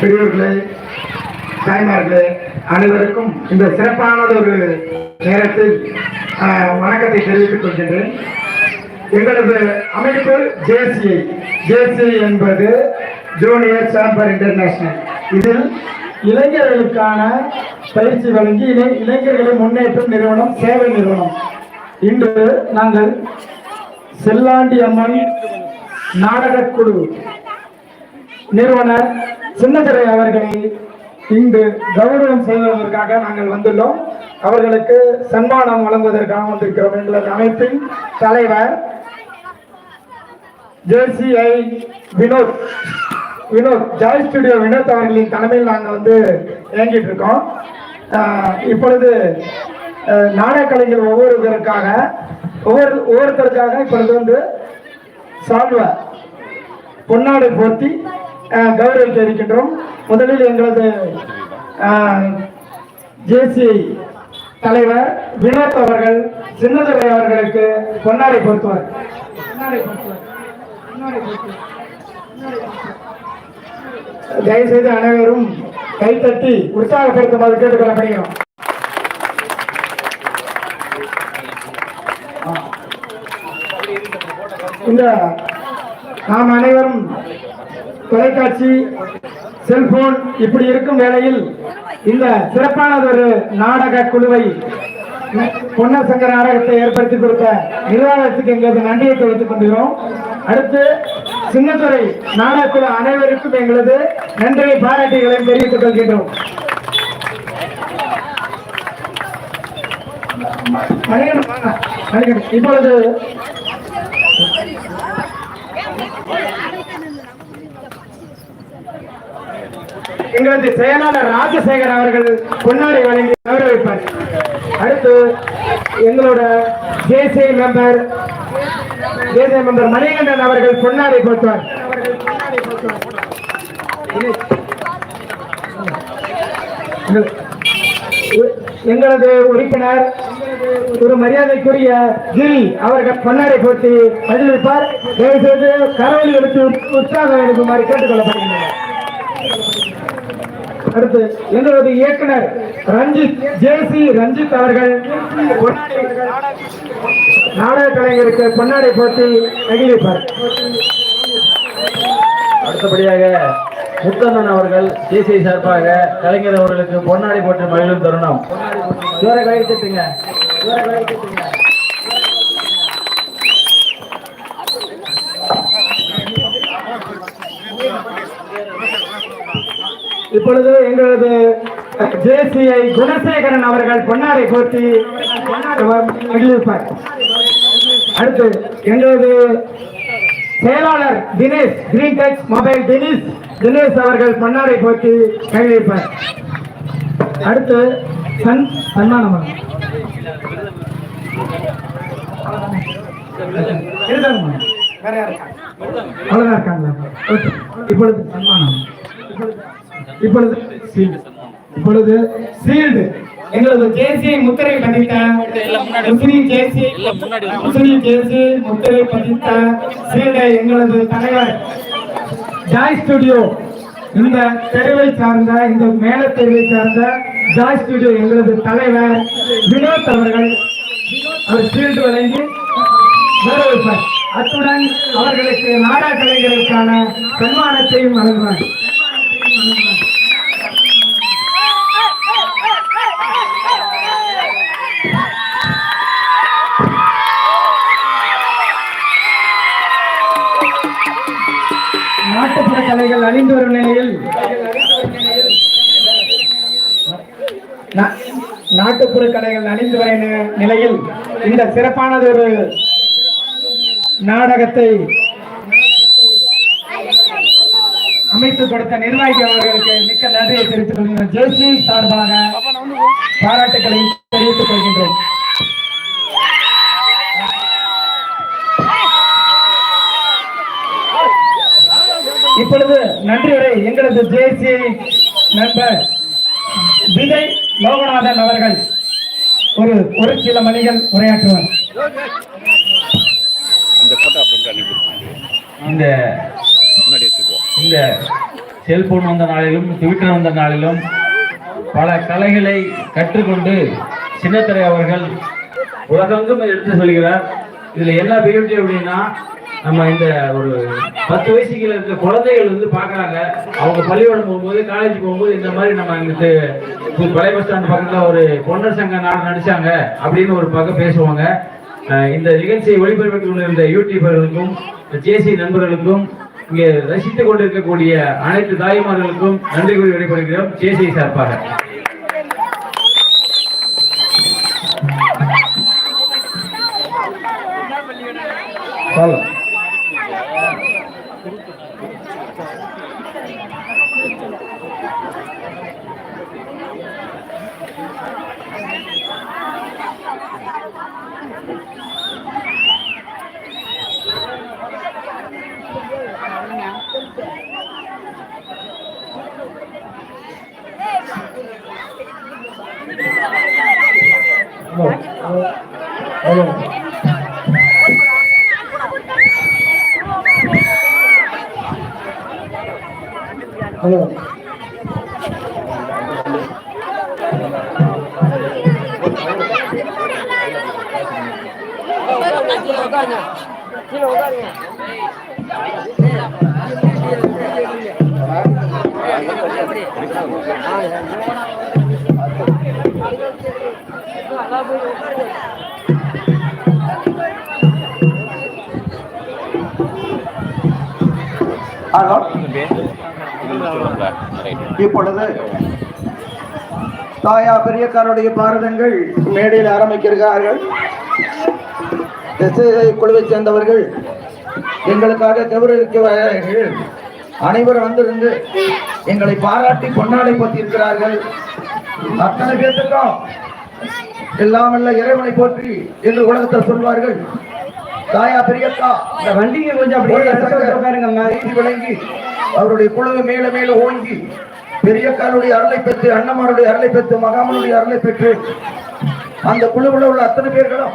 பெரியவர்களே தாய்மார்களே அனைவருக்கும் இந்த சிறப்பானது ஒரு நேரத்தில் வணக்கத்தை தெரிவித்துக் கொள்கின்றேன். எங்களது அமைப்பு ஜேசிஐ ஜேசிஐ என்பது ஜூனியர் சாம்பர் இன்டர்நேஷனல் இதில் இளைஞர்களுக்கான பயிற்சி வழங்கி இளைஞர்களின் இளைஞர்களை முன்னேற்றும் நிறுவனம் சேவை நிறுவனம். இன்று நாங்கள் செல்லாண்டி அம்மன் நாடகக்குழு நிறுவனர் சின்னதுரை அவர்களை இங்கு கௌரவம் செய்வதற்காக நாங்கள் வந்துள்ளோம். அவர்களுக்கு சன்மானம் வழங்குவதற்காக வந்திருக்கிறோம் எங்களது அமைப்பின் தலைவர் JCI Vinod. Vinod Joy Studio Vinod அவர்களின் தலைமையில் நாங்கள் வந்து இயங்கிட்டு இருக்கோம். இப்பொழுது நாடக கலைஞர் ஒவ்வொருவருக்காக ஒவ்வொரு ஒவ்வொருத்தருக்காக இப்பொழுது வந்து சால்வ பொன்னாடை போர்த்தி கௌரவிக்க இருக்கின்றோம் முதலில் எங்களது ஜேசி தலைவர் வினோத் அவர்கள் சின்னதுரை அவர்களுக்கு பொன்னாடை போர்த்துவார். தயவுசெய்து அனைவரும் கைத்தட்டி உற்சாகப்படுத்துமாறு கேட்டுக்கொள்ளப்படுகிறோம். இந்த நாம் அனைவரும் தொலைக்காட்சி செல்போன் இப்படி இருக்கும் வேளையில் இந்த சிறப்பானதொரு நாடக குழுவை பொன்னசங்கர நாடகத்தை ஏற்படுத்தி கொடுத்த நிர்வாகத்துக்கு எங்களது நன்றியை தெரிவித்துக் கொள்கிறோம். அடுத்து சின்னத்துறை நாடகக்குழு அனைவருக்கும் எங்களது நன்றியை பாராட்டுகளையும் தெரிவித்துக் கொள்கின்றோம். இப்பொழுது எங்களது செயலாளர் ராஜசேகர் அவர்கள் பொன்னாடை வழங்கி கௌரவிப்பார். அடுத்து எங்களோட தேசிய மெம்பர் தேசிய மெம்பர் மணிகண்டன் அவர்கள் பொன்னாடை போட்டுவார் எங்களது உறுப்பினர் ஒரு மரியாதைக்குரிய கிரி அவர்கள் பொன்னாடை போட்டி பதிலளிப்பார். தயவுசெய்து கரவொலி எடுத்து உற்சாகம் எடுக்குமாறு கேட்டுக்கொள்ளப்படுகின்றனர். அடுத்து எங்களது இயக்குனர் ரஞ்சித் ஜேசி ரஞ்சித் அவர்கள். நாடக கலைஞருக்கு பொன்னாடை போட்டி நெகிழ்விப்பார் அடுத்தபடியாக முத்தண்ணன் அவர்கள் தேசிய சார்பாக கலைஞர் அவர்களுக்கு பொன்னாடை போட்டு மகிழும் தருணம். இவரை கையெழுத்துங்க இப்பொழுது எங்களது ஜேசிஐ குணசேகரன் அவர்கள் பொன்னாரை போட்டி மகிழ்விப்பார். அடுத்து எங்களது செயலாளர் Dinesh Green Touch mobile Dinesh Dinesh அவர்கள் பொன்னாரை போட்டி கைவிப்பார் அடுத்து சன் சன்மானம் அவ்வளோதான் இருக்காங்களா இப்பொழுது சன்மானம். இப்பொழுது இப்பொழுது சீல்டு எங்களது ஜேசி முத்திரை பதித்த முஸ்லீம் ஜேசி முஸ்லீம் ஜேசி முத்திரை பதித்த சீல்டை எங்களது தலைவர் ஜாய் ஸ்டுடியோ இந்த தெருவை சார்ந்த இந்த மேல தெருவை சார்ந்த ஜாய் ஸ்டுடியோ எங்களது தலைவர் வினோத் அவர்கள் அவர் சீல்டு வழங்கி அத்துடன் அவர்களுக்கு நாடக கலைஞர்களுக்கான சன்மானத்தையும் வழங்குவார். நாட்டுப்புற கலைகள் அழிந்து வரும் நிலையில் நாட்டுப்புற கலைகள் அழிந்து வரும் நிலையில் இந்த சிறப்பானது ஒரு நாடகத்தை அமைத்து கொடுத்த நிர்வாகி அவர்களுக்கு மிக்க நன்றியை தெரிவித்துக் கொள்கிறோம் ஜேசி சார்பாக பாராட்டுக்களை தெரிவித்துக் கொள்கின்றோம் இப்பொழுது நன்றியுரை எங்களது ஜேசி நண்பர் விஜய் லோகநாதன் அவர்கள் ஒரு ஒரு சில மணிகள் உரையாற்றுவார். இந்த இந்த செல்போன் வந்த நாளிலும் ட்விட்டர் வந்த நாளிலும் பல கலைகளை கற்றுக்கொண்டு சின்னத்திரை அவர்கள் உலகெங்கும் எடுத்து சொல்கிறார். இதுல என்ன பியூட்டி அப்படின்னா நம்ம இந்த ஒரு பத்து வயசு கீழே இருக்க குழந்தைகள் வந்து பார்க்குறாங்க. அவங்க பள்ளிக்கூடம் போகும்போது காலேஜ் போகும்போது இந்த மாதிரி நம்ம இங்கிட்டு பழைய பஸ் ஸ்டாண்ட் பக்கத்துல ஒரு பொன்னர் சங்க நாடு நடிச்சாங்க அப்படின்னு ஒரு பக்கம் பேசுவாங்க. இந்த நிகழ்ச்சியை ஒளிபரப்பிக் கொண்டிருந்த யூடியூபர்களுக்கும் ஜேசி நண்பர்களுக்கும் இங்கே ரசித்துக் கொண்டிருக்கக்கூடிய அனைத்து தாய்மார்களுக்கும் நன்றி கூறி விடைபெறுகிறோம். ஜேசி சார்பாக. Follow. Hello hello hello. இப்பொழுது தாயா பெரியக்காருடைய பாரதங்கள் மேடையில் ஆரம்பிக்கிறார்கள். குழுவை குழுவைச் சேர்ந்தவர்கள் எங்களுக்காக கௌரவிக்கிறார்கள் அனைவரும் வந்திருந்து எங்களை பாராட்டி பொன்னாடை போத்தியிருக்கிறார்கள் அத்தனை பேர்த்துக்கும் எல்லாம் வல்ல இறைவனை போற்றி என்று உலகத்தில் சொல்வார்கள். தாயா பெரியக்கா இந்த வண்டிக்கு கொஞ்சம் அப்படியே வழங்கி அவருடைய குழுவை மேல மேல ஓங்கி பெரியக்காருடைய அருளை பெற்று அண்ணமாருடைய அருளை பெற்று மகாமனுடைய அருளை பெற்று அந்த குழுவில் உள்ள அத்தனை பேர்களும்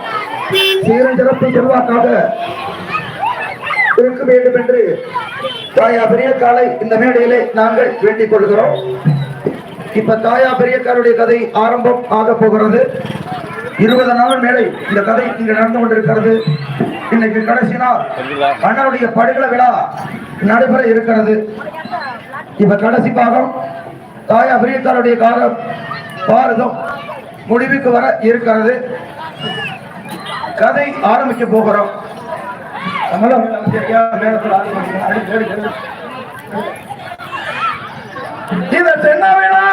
சீரன் சிறப்பு செல்வாக்காக இருக்க வேண்டும் என்று தாயா பெரியக்காலை இந்த மேடையிலே நாங்கள் வேண்டிக் கொள்கிறோம். இப்ப தாயா பெரியக்காருடைய கதை ஆரம்பம் ஆக போகிறது. இருபது நாள் மேலே இந்த கதை இங்கு நடந்து கொண்டிருக்கிறது. இன்னைக்கு கடைசி நாள். அண்ணனுடைய படுகளை விழா நடைபெற இருக்கிறது. இப்ப கடைசி பாகம் தாயா பெரியக்காருடைய காலம் பாரதம் முடிவுக்கு வர இருக்கிறது. கதை ஆரம்பிக்க போகிறோம். இதை தென்னவேனா